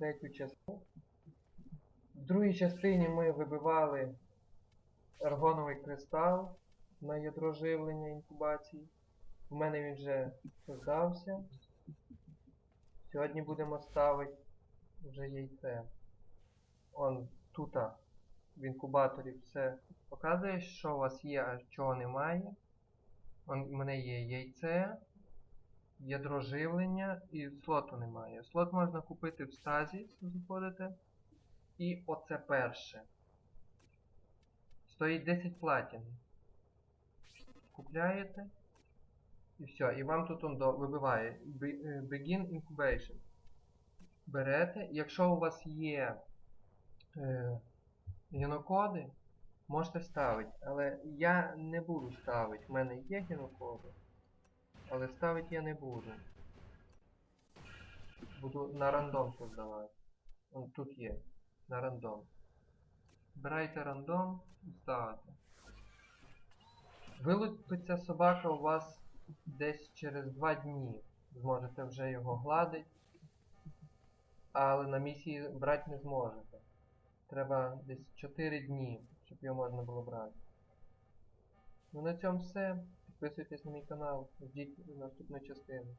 третю частину. В другій частині ми вибивали аргоновий кристал на ядро живлення інкубації. У мене він вже создався. Сьогодні будемо ставити вже яйце. Он тут в інкубаторі все показує, що у вас є, а чого немає. У мене є яйце, ядро живлення і слоту немає. Слот можна купити в стазі, заходите. І оце перше. Стоїть 10 платін. Купляєте. І все. І вам тут он до, вибиває е, Begin Incubation. Берете. Якщо у вас є е, генокоди, можете ставити. Але я не буду ставити. У мене є генокоди. Але ставити я не буду. Буду на рандом создавати. Он тут є. На рандом. Збирайте рандом і ставите. Вилупиться собака у вас десь через 2 дні. Зможете вже його гладити. Але на місії брати не зможете. Треба десь 4 дні, щоб його можна було брати. Ну на цьому все. Підписуйтесь на мій канал, ждіть наступної частини.